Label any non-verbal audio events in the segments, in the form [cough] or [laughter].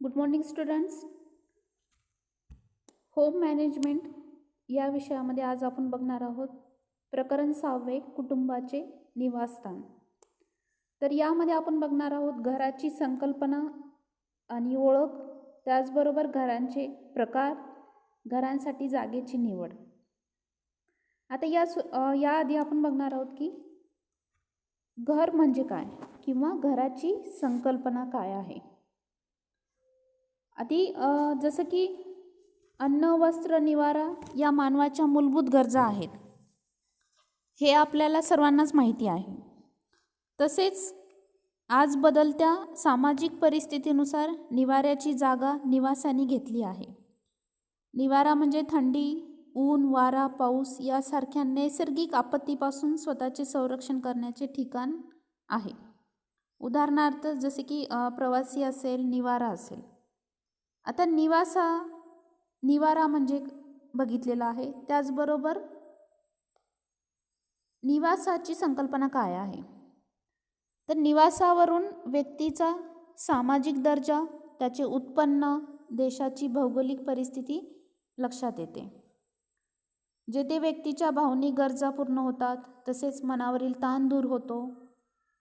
Good morning students home management या विषयामध्ये आज आपण बघणार आहोत प्रकरण सहावे कुटुंबाचे निवासस्थान. तर यामध्ये आपण बघणार आहोत घराची संकल्पना आणि ओळख त्याचबरोबर घरांचे प्रकार घरांसाठी जागेची निवड. आता या सु याआधी आपण बघणार आहोत की घर म्हणजे काय किंवा घराची संकल्पना काय आहे. आधी जसं की अन्न वस्त्र निवारा या मानवाच्या मूलभूत गरजा आहेत. हे आपल्याला सर्वांनाच माहिती आहे. तसेच आज बदलत्या सामाजिक परिस्थितीनुसार निवाऱ्याची जागा निवासाने घेतली आहे. निवारा म्हणजे थंडी ऊन वारा पाऊस यासारख्या नैसर्गिक आपत्तीपासून स्वतःचे संरक्षण करण्याचे ठिकाण आहे. उदाहरणार्थ जसे की प्रवासी असेल निवारा असेल. आता निवासा निवारा म्हणजे बघितलेला आहे. त्याचबरोबर निवासाची संकल्पना काय आहे? तर निवासावरून व्यक्तीचा सामाजिक दर्जा त्याचे उत्पन्न देशाची भौगोलिक परिस्थिती लक्षात येते. जेथे व्यक्तीच्या भावनिक गरजा पूर्ण होतात तसेच मनावरील ताण दूर होतो.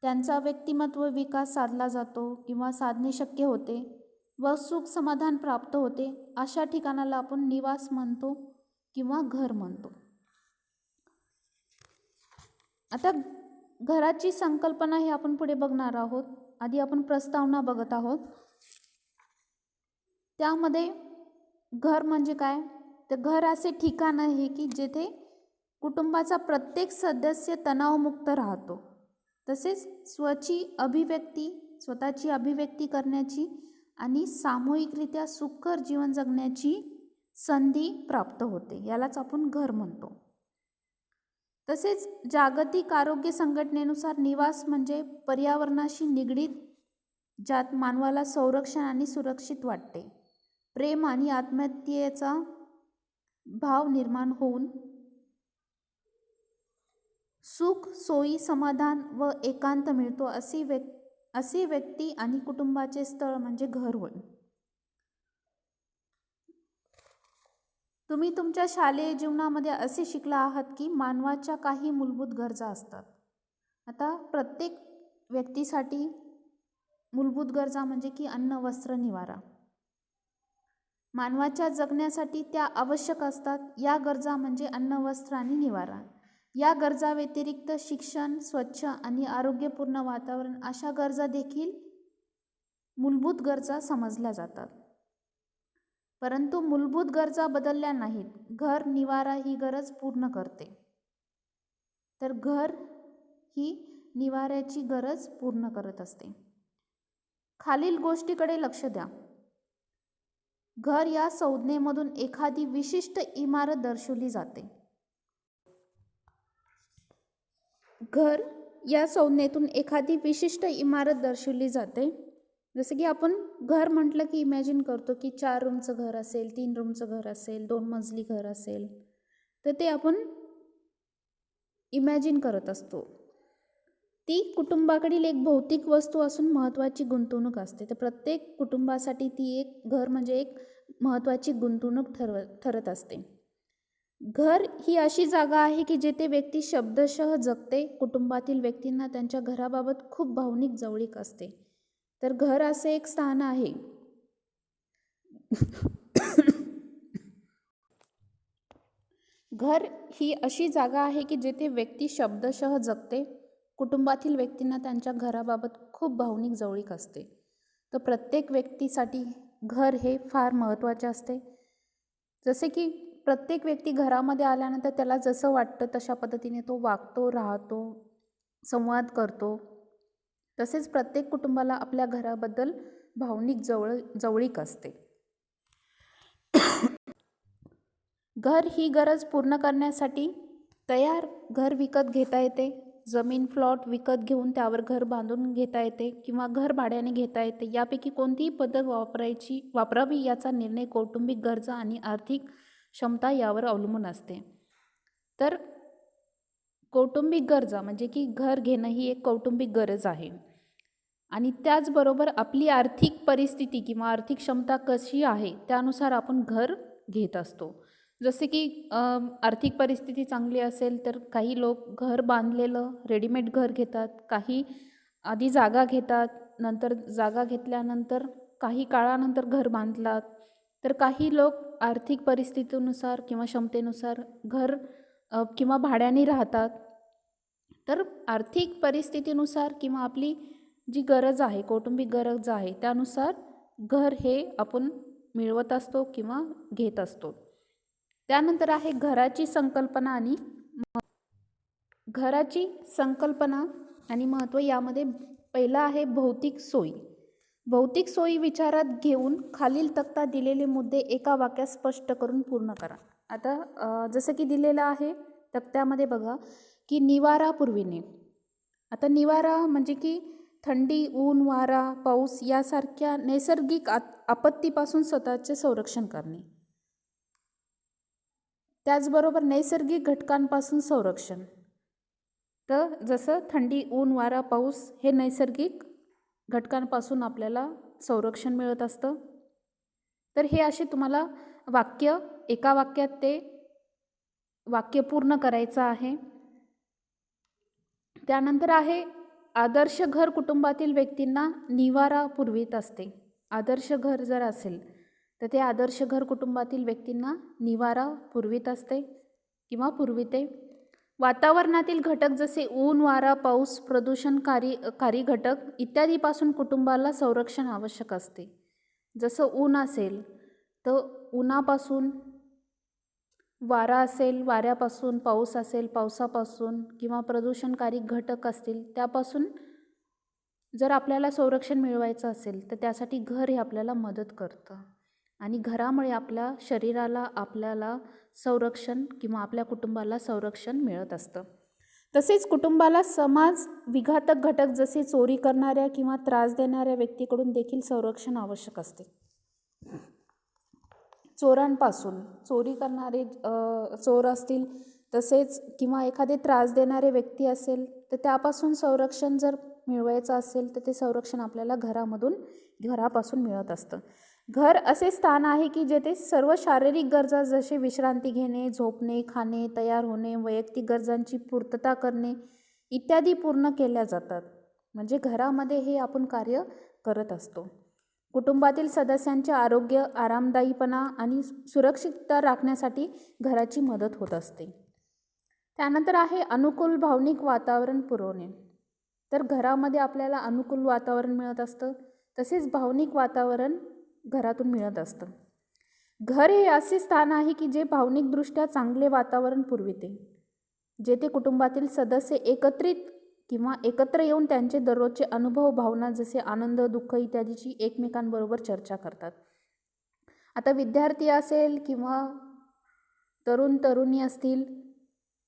त्यांचा व्यक्तिमत्व विकास साधला जातो किंवा साधणे शक्य होते. व सुख समाधान प्राप्त होते अशा ठिकाणाला आपण निवास म्हणतो किंवा घर म्हणतो. आता घराची संकल्पना ही आपण पुढे बघणार आहोत. आधी आपण प्रस्तावना बघत आहोत. त्यामध्ये घर म्हणजे काय? तर घर असे ठिकाण आहे की जेथे कुटुंबाचा प्रत्येक सदस्य तणावमुक्त राहतो. तसेच स्वची अभिव्यक्ती स्वतःची अभिव्यक्ती करण्याची आणि सामूहिकरित्या सुखकर जीवन जगण्याची संधी प्राप्त होते. यालाच आपण घर म्हणतो. तसेच जागतिक आरोग्य संघटनेनुसार निवास म्हणजे पर्यावरणाशी निगडीत ज्यात मानवाला संरक्षण आणि सुरक्षित वाटते. प्रेम आणि आत्महत्येचा भाव निर्माण होऊन सुख सोयी समाधान व एकांत मिळतो असे व्यक् असे व्यक्ती आणि कुटुंबाचे स्थळ म्हणजे घर होय. तुम्ही तुमच्या शालेय जीवनामध्ये असे शिकला आहात की मानवाच्या काही मूलभूत गरजा असतात. आता प्रत्येक व्यक्तीसाठी मूलभूत गरजा म्हणजे की अन्न वस्त्र निवारा. मानवाच्या जगण्यासाठी त्या आवश्यक असतात. या गरजा म्हणजे अन्न वस्त्र आणि निवारा. या गरजा व्यतिरिक्त शिक्षण स्वच्छ आणि आरोग्यपूर्ण वातावरण अशा गरजा देखील मूलभूत गरजा समजल्या जातात. परंतु मूलभूत गरजा बदलल्या नाहीत. घर निवारा ही गरज पूर्ण करते. तर घर ही निवाऱ्याची गरज पूर्ण करत असते. खालील गोष्टीकडे लक्ष द्या. घर या संज्ञेमधून एखादी विशिष्ट इमारत दर्शवली जाते. घर या संज्ञेतून एखादी विशिष्ट इमारत दर्शवली जाते. जसं की आपण घर म्हटलं की इमॅजिन करतो की चार रूमचं घर असेल तीन रूमचं घर असेल दोन मजली घर असेल तर ते आपण इमॅजिन करत असतो. ती कुटुंबाकडील एक भौतिक वस्तू असून महत्त्वाची गुंतवणूक असते. तर प्रत्येक कुटुंबासाठी ती एक घर म्हणजे एक महत्त्वाची गुंतवणूक ठरव ठरत असते. घर ही अशी जागा आहे की जेथे व्यक्ती शब्दशः जगते कुटुंबातील व्यक्तींना त्यांच्या घराबाबत खूप भावनिक जवळीक असते. तर घर असे एक स्थान आहे. घर ही अशी जागा आहे की जेथे व्यक्ती शब्दशः जगते कुटुंबातील व्यक्तींना त्यांच्या घराबाबत खूप भावनिक जवळीक असते. तर प्रत्येक व्यक्तीसाठी घर हे फार महत्त्वाचे असते. जसे की प्रत्येक व्यक्ती घरामध्ये आल्यानंतर त्याला जसं वाटतं तशा पद्धतीने तो वागतो राहतो संवाद करतो. तसेच प्रत्येक कुटुंबाला आपल्या घराबद्दल भावनिक जवळ जवळीक असते. घर ही गरज पूर्ण करण्यासाठी तयार घर विकत घेता येते. जमीन प्लॉट विकत घेऊन त्यावर घर बांधून घेता येते किंवा घर भाड्याने घेता येते. यापैकी कोणतीही पद्धत वापरायची वापरावी याचा निर्णय कौटुंबिक गरजा आणि आर्थिक क्षमता यावर अवलंबून असते. तर कौटुंबिक गरजा म्हणजे की घर घेणं ही एक कौटुंबिक गरज आहे. आणि त्याचबरोबर आपली आर्थिक परिस्थिती किंवा आर्थिक क्षमता कशी आहे त्यानुसार आपण घर घेत असतो. जसे की आर्थिक परिस्थिती चांगली असेल तर काही लोक घर बांधलेलं रेडीमेड घर घेतात काही आधी जागा घेतात नंतर जागा घेतल्यानंतर काही काळानंतर घर बांधलात तर काही लोक आर्थिक परिस्थितीनुसार किंवा क्षमतेनुसार घर किंवा भाड्याने राहतात. तर आर्थिक परिस्थितीनुसार किंवा आपली जी गरज आहे कौटुंबिक गरज आहे त्यानुसार घर हे आपण मिळवत असतो किंवा घेत असतो. त्यानंतर आहे घराची संकल्पना आणि घराची संकल्पना आणि महत्त्व यामध्ये पहिलं आहे भौतिक सोयी. भौतिक सोयी विचारात घेऊन खालील तक्ता दिलेले मुद्दे एका वाक्यात स्पष्ट करून पूर्ण करा. आता जसं की दिलेलं आहे तक्त्यामध्ये बघा की निवारा पूर्वीने. आता निवारा म्हणजे की थंडी ऊन वारा पाऊस यासारख्या नैसर्गिक आपत्तीपासून स्वतःचे संरक्षण करणे. त्याचबरोबर नैसर्गिक घटकांपासून संरक्षण. तर जसं थंडी ऊन वारा पाऊस हे नैसर्गिक घटकांपासून आपल्याला संरक्षण मिळत असतं. तर हे असे तुम्हाला वाक्य एका वाक्यात ते वाक्य पूर्ण करायचं आहे. त्यानंतर आहे आदर्श घर कुटुंबातील व्यक्तींना निवारा पुरवीत असते. आदर्श घर जर असेल तर ते आदर्श घर कुटुंबातील व्यक्तींना निवारा पुरवीत असते किंवा पुरविते. वातावरणातील घटक जसे ऊन वारा पाऊस प्रदूषणकारी कारी घटक इत्यादीपासून कुटुंबाला संरक्षण आवश्यक असते. जसं ऊन असेल तर उन्हापासून वारा असेल वाऱ्यापासून पाऊस असेल पावसापासून किंवा प्रदूषणकारी घटक असतील त्यापासून जर आपल्याला संरक्षण मिळवायचं असेल तर त्यासाठी घर हे आपल्याला मदत करतं. आणि घरामुळे आपल्या शरीराला आपल्याला संरक्षण किंवा आपल्या कुटुंबाला संरक्षण मिळत असतं. तसेच कुटुंबाला समाज विघातक घटक जसे चोरी करणाऱ्या किंवा त्रास देणाऱ्या व्यक्तीकडून देखील संरक्षण आवश्यक असते. चोरांपासून चोरी करणारे चोर असतील तसेच किंवा एखादे त्रास देणारे व्यक्ती असेल तर त्यापासून संरक्षण जर मिळवायचं असेल तर ते संरक्षण आपल्याला घरामधून घरापासून मिळत असतं. घर असे स्थान आहे की जेथे सर्व शारीरिक गरजा जसे विश्रांती घेणे झोपणे खाणे तयार होणे वैयक्तिक गरजांची पूर्तता करणे इत्यादी पूर्ण केल्या जातात. म्हणजे घरामध्ये हे आपण कार्य करत असतो. कुटुंबातील सदस्यांचे आरोग्य आरामदायीपणा आणि सुरक्षितता राखण्यासाठी घराची मदत होत असते. त्यानंतर आहे अनुकूल भावनिक वातावरण पुरवणे. तर घरामध्ये आपल्याला अनुकूल वातावरण मिळत असतं. तसेच भावनिक वातावरण घरातून मिळत असतं. घर हे असे स्थान आहे की जे भावनिकदृष्ट्या चांगले वातावरण पुरविते जेथे कुटुंबातील सदस्य एकत्रित किंवा एकत्र येऊन त्यांचे दररोजचे अनुभव भावना जसे आनंद दुःख इत्यादीची एकमेकांबरोबर चर्चा करतात. आता विद्यार्थी असेल किंवा तरुण तरुणी असतील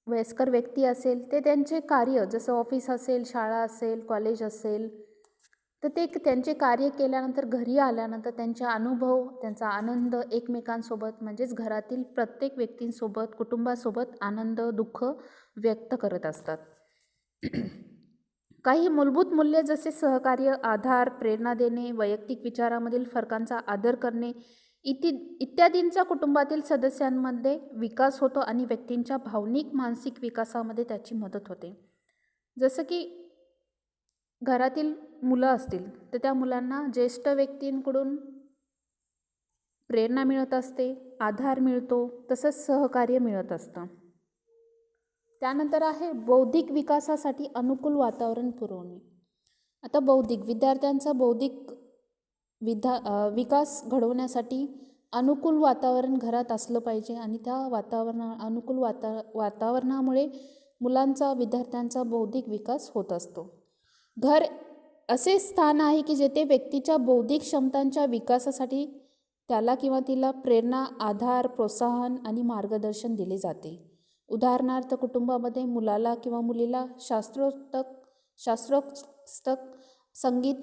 वयस्कर व्यक्ती असेल ते त्यांचे कार्य जसं ऑफिस असेल शाळा असेल कॉलेज असेल तर ते त्यांचे कार्य केल्यानंतर घरी आल्यानंतर त्यांचे अनुभव त्यांचा आनंद एकमेकांसोबत म्हणजेच घरातील प्रत्येक व्यक्तींसोबत कुटुंबासोबत आनंद दुःख व्यक्त करत असतात. [clears throat] काही मूलभूत मूल्ये जसे सहकार्य आधार प्रेरणा देणे वैयक्तिक विचारामधील फरकांचा आदर करणे इति इत्यादींचा कुटुंबातील सदस्यांमध्ये विकास होतो आणि व्यक्तींच्या भावनिक मानसिक विकासामध्ये त्याची मदत होते. जसं की घरातील मुलं असतील तर त्या मुलांना ज्येष्ठ व्यक्तींकडून प्रेरणा मिळत असते आधार मिळतो तसंच सहकार्य मिळत असतं. त्यानंतर आहे बौद्धिक विकासासाठी अनुकूल वातावरण पुरवणे. आता बौद्धिक विद्यार्थ्यांचा बौद्धिक विधा विकास घडवण्यासाठी अनुकूल वातावरण घरात असलं पाहिजे आणि त्या वातावरणा अनुकूल वाता वातावरणामुळे मुलांचा विद्यार्थ्यांचा बौद्धिक विकास होत असतो. घर असे स्थान आहे की जेथे व्यक्तीच्या बौद्धिक क्षमतांच्या विकासासाठी त्याला किंवा तिला प्रेरणा आधार प्रोत्साहन आणि मार्गदर्शन दिले जाते. उदाहरणार्थ कुटुंबामध्ये मुलाला किंवा मुलीला शास्त्रोक्तक शास्त्रोक्तक संगीत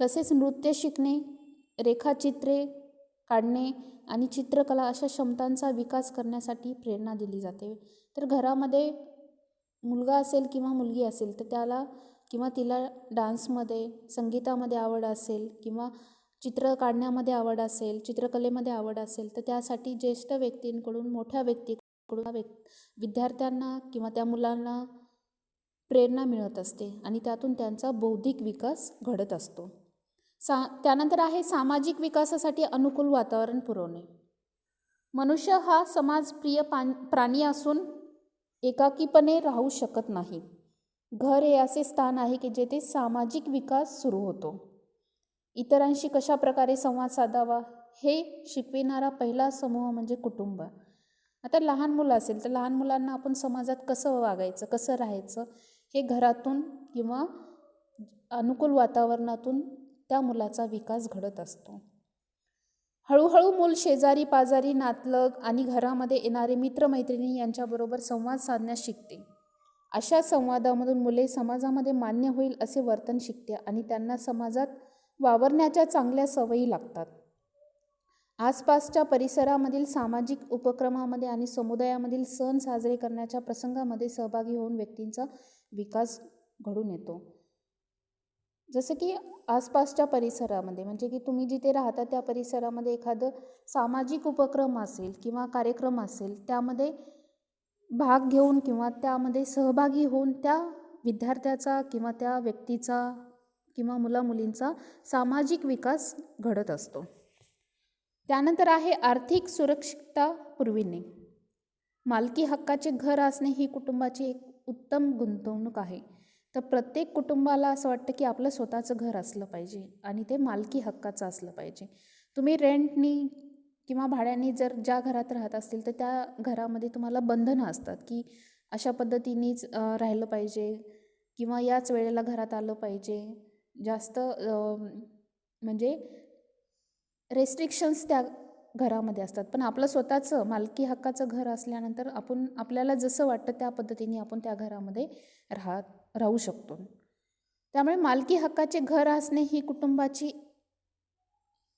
तसेच नृत्य शिकणे रेखाचित्रे काढणे आणि चित्रकला अशा क्षमतांचा विकास करण्यासाठी प्रेरणा दिली जाते. तर घरामध्ये मुलगा असेल किंवा मुलगी असेल तर त्याला किंवा तिला डान्समध्ये संगीतामध्ये आवड असेल किंवा चित्र काढण्यामध्ये आवड असेल चित्रकलेमध्ये आवड असेल तर त्यासाठी ज्येष्ठ व्यक्तींकडून मोठ्या व्यक्तीकडून व्यक् विद्यार्थ्यांना किंवा त्या मुलांना प्रेरणा मिळत असते आणि त्यातून त्यांचा बौद्धिक विकास घडत असतो. सा त्यानंतर आहे सामाजिक विकासासाठी अनुकूल वातावरण पुरवणे. मनुष्य हा समाजप्रिय पान प्राणी असून एकाकीपणे राहू शकत नाही. घर हे असे स्थान आहे की जेथे सामाजिक विकास सुरू होतो. इतरांशी कशा प्रकारे संवाद साधावा हे शिकविणारा पहिला समूह म्हणजे कुटुंब. आता लहान मुलं असेल तर लहान मुलांना आपण समाजात कसं वागायचं कसं राहायचं हे घरातून किंवा अनुकूल वातावरणातून त्या मुलाचा विकास घडत असतो. हळूहळू मूल शेजारी पाजारी नातलग आणि घरामध्ये येणारे मित्रमैत्रिणी यांच्याबरोबर संवाद साधण्यास शिकते. अशा संवादामधून मुले समाजामध्ये मान्य होईल असे वर्तन शिकते आणि त्यांना समाजात वावरण्याच्या चांगल्या सवयी लागतात. आसपासच्या परिसरामधील सामाजिक उपक्रमामध्ये आणि समुदायामधील सण साजरे करण्याच्या प्रसंगामध्ये सहभागी होऊन व्यक्तींचा विकास घडून येतो. जसं की आसपासच्या परिसरामध्ये म्हणजे की तुम्ही जिथे राहता त्या परिसरामध्ये एखादं सामाजिक उपक्रम असेल किंवा कार्यक्रम असेल त्यामध्ये भाग घेऊन किंवा त्यामध्ये सहभागी होऊन त्या विद्यार्थ्याचा किंवा त्या व्यक्तीचा किंवा मुलामुलींचा सामाजिक विकास घडत असतो. त्यानंतर आहे आर्थिक सुरक्षितता पुरविणे. मालकी हक्काचे घर असणे ही कुटुंबाची एक उत्तम गुंतवणूक आहे. तर प्रत्येक कुटुंबाला असं वाटतं की आपलं स्वतःचं घर असलं पाहिजे आणि ते मालकी हक्काचं असलं पाहिजे. तुम्ही रेंटनी किंवा भाड्याने जर ज्या घरात राहत असतील तर त्या घरामध्ये तुम्हाला बंधनं असतात की अशा पद्धतीनेच राहिलं पाहिजे किंवा याच वेळेला घरात आलं पाहिजे. जास्त म्हणजे रेस्ट्रिक्शन्स त्या घरामध्ये असतात. पण आपलं स्वतःचं मालकी हक्काचं घर असल्यानंतर आपण आपल्याला जसं वाटतं त्या पद्धतीने आपण त्या घरामध्ये राहा राहू शकतो. त्यामुळे मालकी हक्काचे घर असणे ही कुटुंबाची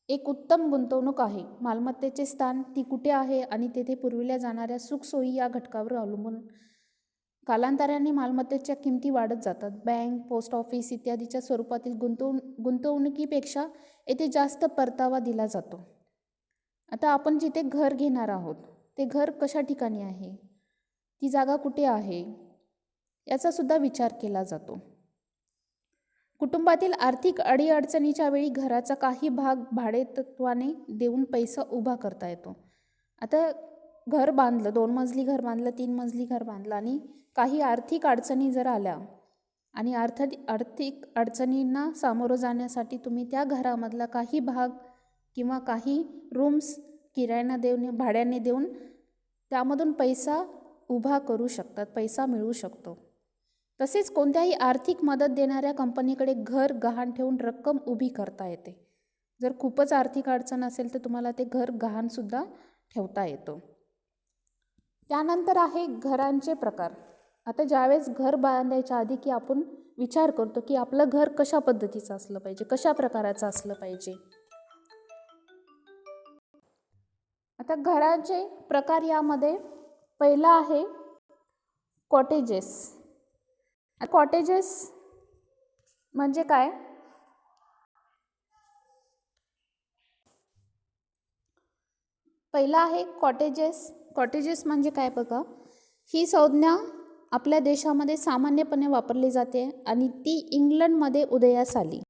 एक उत्तम गुंतवणूक आहे. मालमत्तेचे स्थान ती कुठे आहे आणि तेथे पुरविल्या जाणाऱ्या सुखसोयी या घटकावर अवलंबून कालांतराने मालमत्तेच्या किमती वाढत जातात. बँक पोस्ट ऑफिस इत्यादीच्या स्वरूपातील गुंतवण गुंतवणुकीपेक्षा येथे जास्त परतावा दिला जातो. आता आपण जिथे घर घेणार आहोत ते घर कशा ठिकाणी आहे? ती जागा कुठे आहे? याचासुद्धा विचार केला जातो. कुटुंबातील आर्थिक अडीअडचणीच्या वेळी घराचा काही भाग भाडेतत्वाने देऊन पैसा उभा करता येतो. आता घर बांधलं दोन मजली घर बांधलं तीन मजली घर बांधलं आणि काही आर्थिक अडचणी जर आल्या आणि अर्थ आर्थिक अडचणींना सामोरं जाण्यासाठी तुम्ही त्या घरामधला काही भाग किंवा काही रूम्स किरायाना देऊन भाड्याने देऊन त्यामधून पैसा उभा करू शकतात पैसा मिळू शकतो. तसेच कोणत्याही आर्थिक मदत देणाऱ्या कंपनीकडे घर गहाण ठेवून रक्कम उभी करता येते. जर खूपच आर्थिक अडचण असेल तर तुम्हाला ते घर गहाणसुद्धा ठेवता येतं. त्यानंतर आहे घरांचे प्रकार. आता ज्यावेळेस घर बांधायच्या आधी की आपण विचार करतो की आपलं घर कशा पद्धतीचं असलं पाहिजे कशा प्रकाराचं असलं पाहिजे? आता घराचे प्रकार यामध्ये पहिला आहे कॉटेजेस. कॉटेजेस म्हणजे काय? पहिला आहे कॉटेजेस. कॉटेजेस म्हणजे काय बघा? ही संज्ञा आपल्या देशामध्ये सामान्यपणे वापरली जाते आणि ती इंग्लंडमध्ये उदयास आली.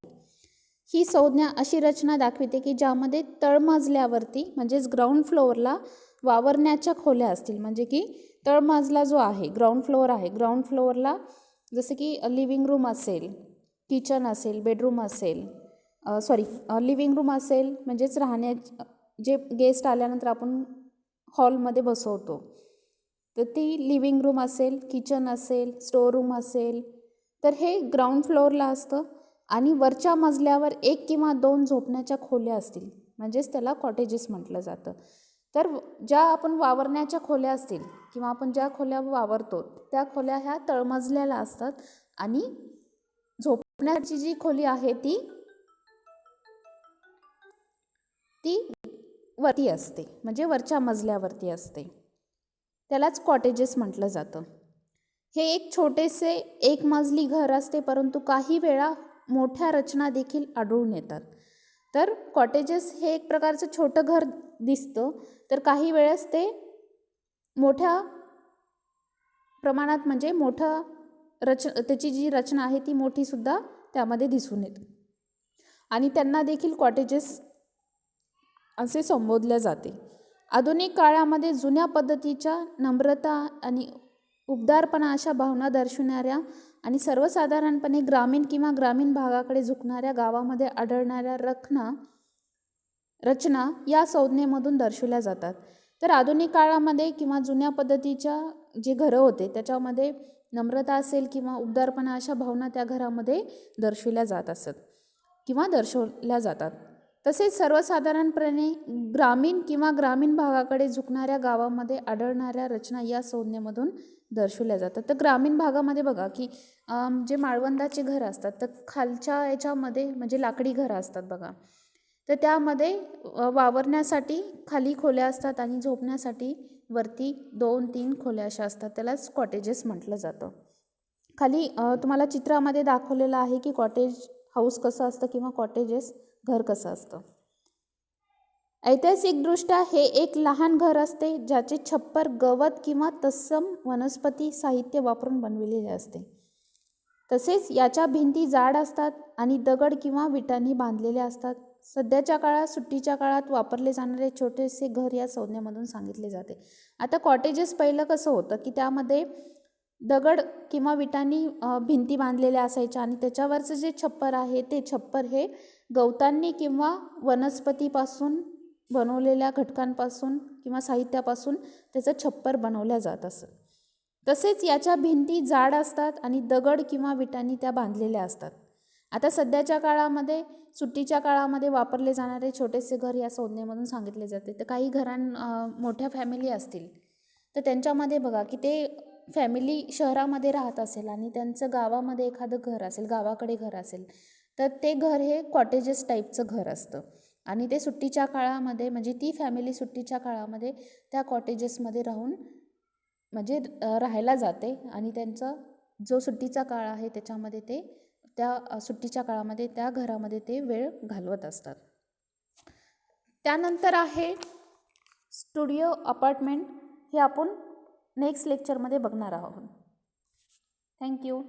ही संज्ञा अशी रचना दाखविते की ज्यामध्ये तळमजल्यावरती म्हणजेच ग्राउंड फ्लोअरला वावरण्याच्या खोल्या असतील. म्हणजे की तळमजला जो आहे ग्राउंड फ्लोअर आहे ग्राउंड फ्लोअरला जसं की लिव्हिंग रूम असेल किचन असेल बेडरूम असेल सॉरी लिव्हिंग रूम असेल म्हणजेच राहण्या जे गेस्ट आल्यानंतर आपण हॉलमध्ये बसवतो. तर ती लिव्हिंग रूम असेल किचन असेल स्टोर रूम असेल. तर हे ग्राउंड फ्लोअरला असतं. आणि वरच्या मजल्यावर एक किंवा दोन झोपण्याच्या खोल्या असतील. म्हणजेच त्याला कॉटेजेस म्हटलं जातं. तर ज्या आपण वावरण्याच्या खोल्या असतील किंवा आपण ज्या खोल्या वावरतो त्या खोल्या ह्या तळमजल्याला असतात आणि झोपण्याची जी खोली आहे ती ती वरती असते. म्हणजे वरच्या मजल्यावरती असते. त्यालाच कॉटेजेस म्हटलं जातं. हे एक छोटेसे एक मजली घर असते परंतु काही वेळा मोठ्या रचना देखील आढळून येतात. तर कॉटेजेस हे एक प्रकारचं छोटं घर दिसतं. तर काही वेळेस ते मोठ्या प्रमाणात म्हणजे मोठं रच त्याची जी रचना आहे ती मोठीसुद्धा त्यामध्ये दिसून येते. आणि त्यांना देखील कॉटेजेस असे संबोधले जाते. आधुनिक काळामध्ये जुन्या पद्धतीच्या नम्रता आणि उबदारपणा अशा भावना दर्शवणाऱ्या आणि सर्वसाधारणपणे ग्रामीण किंवा ग्रामीण भागाकडे झुकणाऱ्या गावामध्ये आढळणाऱ्या रखना रचना या संज्ञेमधून दर्शवल्या जातात. तर आधुनिक काळामध्ये किंवा जुन्या पद्धतीच्या जे घरं होते त्याच्यामध्ये नम्रता असेल किंवा उबदारपणा अशा भावना त्या घरामध्ये दर्शविल्या जात असत किंवा दर्शवल्या जातात. तसेच सर्वसाधारणपणे ग्रामीण किंवा ग्रामीण भागाकडे झुकणाऱ्या गावामध्ये आढळणाऱ्या रचना या संज्ञेमधून दर्शवल्या जातात. तर ग्रामीण भागामध्ये बघा की जे माळवंदाचे घरं असतात तर खालच्या याच्यामध्ये म्हणजे लाकडी घरं असतात बघा. तर त्यामध्ये वावरण्यासाठी खाली खोल्या असतात आणि झोपण्यासाठी वरती दोन तीन खोल्या अशा असतात. त्यालाच कॉटेजेस म्हटलं जातं. खाली तुम्हाला चित्रामध्ये दाखवलेलं आहे की कॉटेज हाऊस कसं असतं किंवा कॉटेजेस घर कसं असतं. ऐतिहासिकदृष्ट्या हे एक लहान घर असते ज्याचे छप्पर गवत किंवा तत्सम वनस्पती साहित्य वापरून बनविलेले असते. तसेच याच्या भिंती जाड असतात आणि दगड किंवा विटांनी बांधलेले असतात. सध्याच्या काळात सुट्टीच्या काळात वापरले जाणारे छोटेसे घर या संज्ञेमधून सांगितले जाते. आता कॉटेजेस पहिलं कसं होतं की त्यामध्ये दगड किंवा विटांनी भिंती बांधलेल्या असायच्या आणि त्याच्यावरचं जे छप्पर आहे ते छप्पर हे गवतांनी किंवा वनस्पतीपासून बनवलेल्या घटकांपासून किंवा साहित्यापासून त्याचं छप्पर बनवल्या जात असत. तसेच याच्या भिंती जाड असतात आणि दगड किंवा विटांनी त्या बांधलेल्या असतात. आता सध्याच्या काळामध्ये सुट्टीच्या काळामध्ये वापरले जाणारे छोटेसे घर या संज्ञेमधून सांगितले जाते. तर काही घरां मोठ्या फॅमिली असतील तर त्यांच्यामध्ये बघा की ते फॅमिली शहरामध्ये राहत असेल आणि त्यांचं गावामध्ये एखादं घर असेल गावाकडे घर असेल तर ते घर हे कॉटेजेस टाईपचं घर असतं. आणि ते सुट्टीच्या काळामध्ये म्हणजे ती फॅमिली सुट्टीच्या काळामध्ये त्या कॉटेजेसमध्ये राहून म्हणजे राहायला जाते आणि त्यांचा जो सुट्टीचा काळ आहे त्याच्यामध्ये ते त्या सुट्टीच्या काळामध्ये त्या घरामध्ये ते वेळ घालवत असतात. त्यानंतर आहे स्टुडिओ अपार्टमेंट. हे आपण नेक्स्ट लेक्चरमध्ये बघणार आहोत. थँक्यू